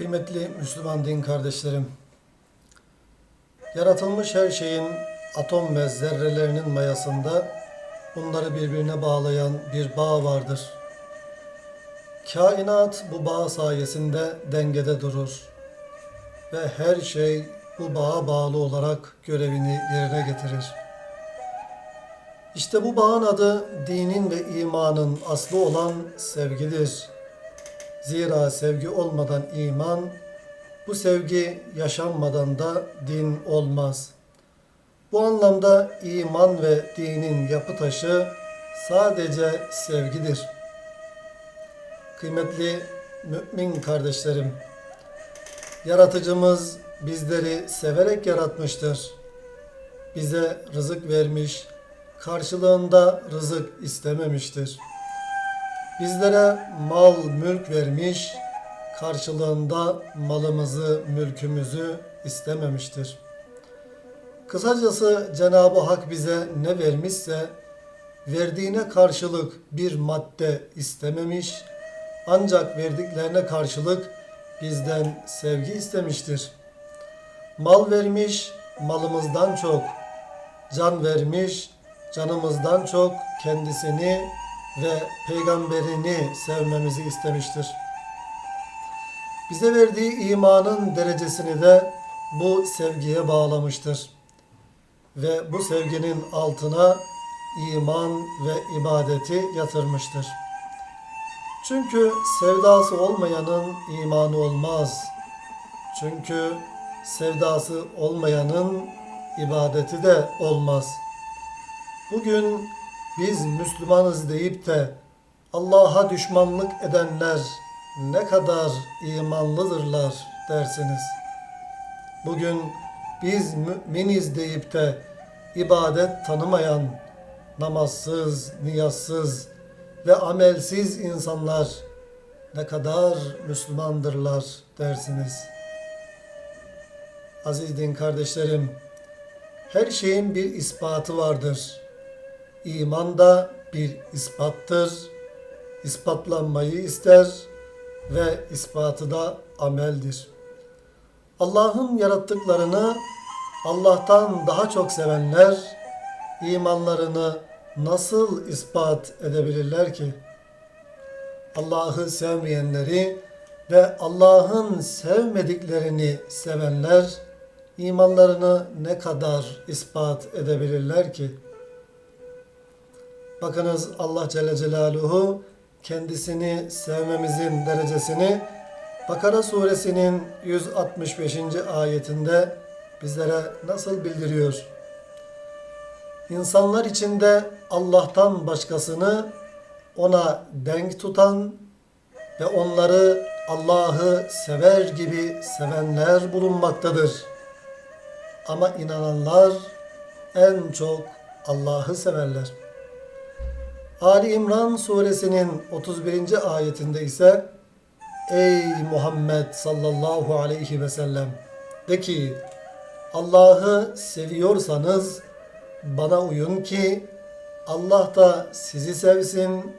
Kıymetli Müslüman din kardeşlerim, yaratılmış her şeyin atom ve zerrelerinin mayasında bunları birbirine bağlayan bir bağ vardır. Kainat bu bağ sayesinde dengede durur ve her şey bu bağa bağlı olarak görevini yerine getirir. İşte bu bağın adı dinin ve imanın aslı olan sevgidir. Zira sevgi olmadan iman, bu sevgi yaşanmadan da din olmaz. Bu anlamda iman ve dinin yapı taşı sadece sevgidir. Kıymetli mümin kardeşlerim, yaratıcımız bizleri severek yaratmıştır. Bize rızık vermiş, karşılığında rızık istememiştir. Bizlere mal, mülk vermiş, karşılığında malımızı, mülkümüzü istememiştir. Kısacası Cenab-ı Hak bize ne vermişse verdiğine karşılık bir madde istememiş, ancak verdiklerine karşılık bizden sevgi istemiştir. Mal vermiş, malımızdan çok, can vermiş, canımızdan çok kendisini ve peygamberini sevmemizi istemiştir. Bize verdiği imanın derecesini de bu sevgiye bağlamıştır. Ve bu sevginin altına iman ve ibadeti yatırmıştır. Çünkü sevdası olmayanın imanı olmaz. Çünkü sevdası olmayanın ibadeti de olmaz. Bugün biz Müslümanız deyip de Allah'a düşmanlık edenler ne kadar imanlıdırlar dersiniz. Bugün biz müminiz deyip de ibadet tanımayan, namazsız, niyazsız ve amelsiz insanlar ne kadar Müslümandırlar dersiniz. Aziz din kardeşlerim, her şeyin bir ispatı vardır. İman da bir ispattır. İspatlanmayı ister ve ispatı da ameldir. Allah'ın yarattıklarını Allah'tan daha çok sevenler imanlarını nasıl ispat edebilirler ki? Allah'ı sevmeyenleri ve Allah'ın sevmediklerini sevenler imanlarını ne kadar ispat edebilirler ki? Bakınız Allah Celle Celaluhu kendisini sevmemizin derecesini Bakara suresinin 165. ayetinde bizlere nasıl bildiriyor? İnsanlar içinde Allah'tan başkasını ona denk tutan ve onları Allah'ı sever gibi sevenler bulunmaktadır. Ama inananlar en çok Allah'ı severler. Ali İmran suresinin 31. ayetinde ise Ey Muhammed sallallahu aleyhi ve sellem de ki Allah'ı seviyorsanız bana uyun ki Allah da sizi sevsin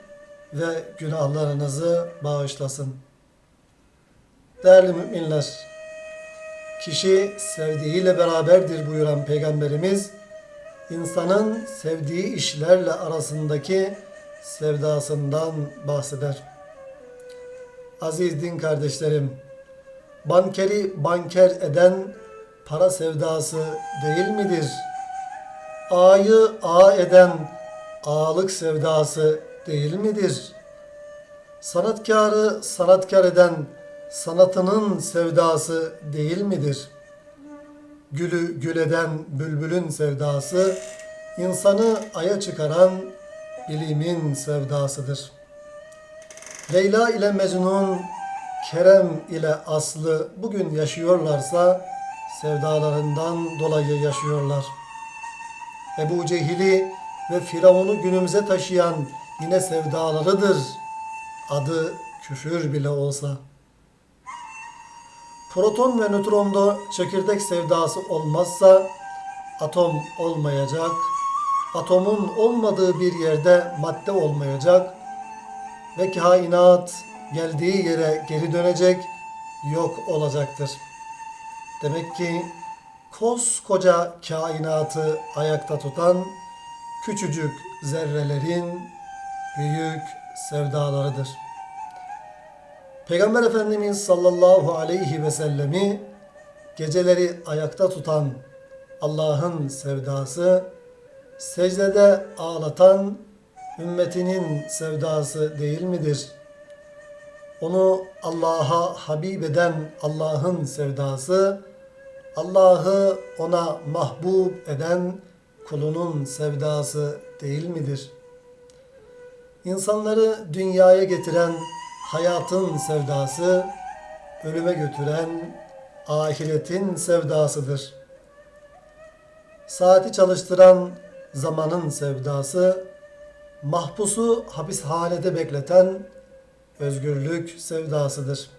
ve günahlarınızı bağışlasın. Değerli müminler, kişi sevdiğiyle beraberdir buyuran Peygamberimiz, insanın sevdiği işlerle arasındaki sevdasından bahseder. Aziz din kardeşlerim, bankeri banker eden para sevdası değil midir? A'yı A eden ağalık sevdası değil midir? Sanatkarı sanatkar eden sanatının sevdası değil midir? Gülü gül eden bülbülün sevdası, insanı aya çıkaran bilimin sevdasıdır. Leyla ile Mecnun, Kerem ile Aslı bugün yaşıyorlarsa sevdalarından dolayı yaşıyorlar. Ebu Cehil'i ve Firavun'u günümüze taşıyan yine sevdalarıdır. Adı küfür bile olsa. Proton ve nötronda çekirdek sevdası olmazsa atom olmayacak. Atomun olmadığı bir yerde madde olmayacak ve kainat geldiği yere geri dönecek yok olacaktır. Demek ki koskoca kainatı ayakta tutan küçücük zerrelerin büyük sevdalarıdır. Peygamber Efendimiz sallallahu aleyhi ve sellemi geceleri ayakta tutan Allah'ın sevdası, secdede ağlatan ümmetinin sevdası değil midir? Onu Allah'a Habib eden Allah'ın sevdası, Allah'ı ona mahbub eden kulunun sevdası değil midir? İnsanları dünyaya getiren hayatın sevdası, ölüme götüren ahiretin sevdasıdır. Saati çalıştıran zamanın sevdası, mahpusu hapishanede bekleten özgürlük sevdasıdır.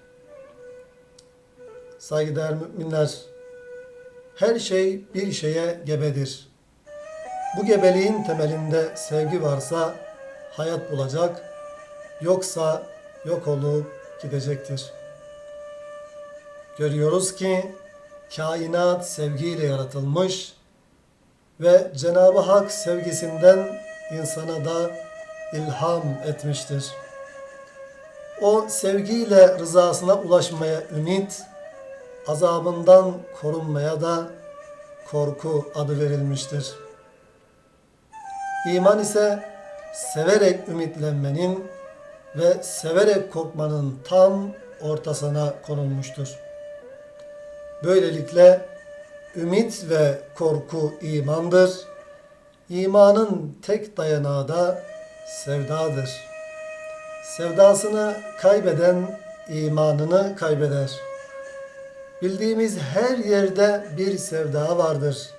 Saygıdeğer müminler, her şey bir şeye gebedir. Bu gebeliğin temelinde sevgi varsa hayat bulacak, yoksa yok olup gidecektir. Görüyoruz ki kainat sevgiyle yaratılmış ve Cenab-ı Hak sevgisinden insana da ilham etmiştir. O sevgiyle rızasına ulaşmaya ümit, azabından korunmaya da korku adı verilmiştir. İman ise severek ümitlenmenin ve severek korkmanın tam ortasına konulmuştur. Böylelikle ümit ve korku imandır. İmanın tek dayanağı da sevdadır. Sevdasını kaybeden imanını kaybeder. Bildiğimiz her yerde bir sevda vardır.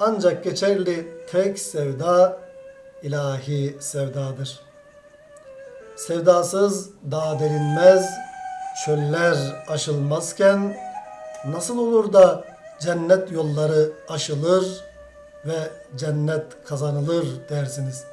Ancak geçerli tek sevda ilahi sevdadır. Sevdasız dağ delinmez, çöller aşılmazken nasıl olur da cennet yolları aşılır ve cennet kazanılır dersiniz.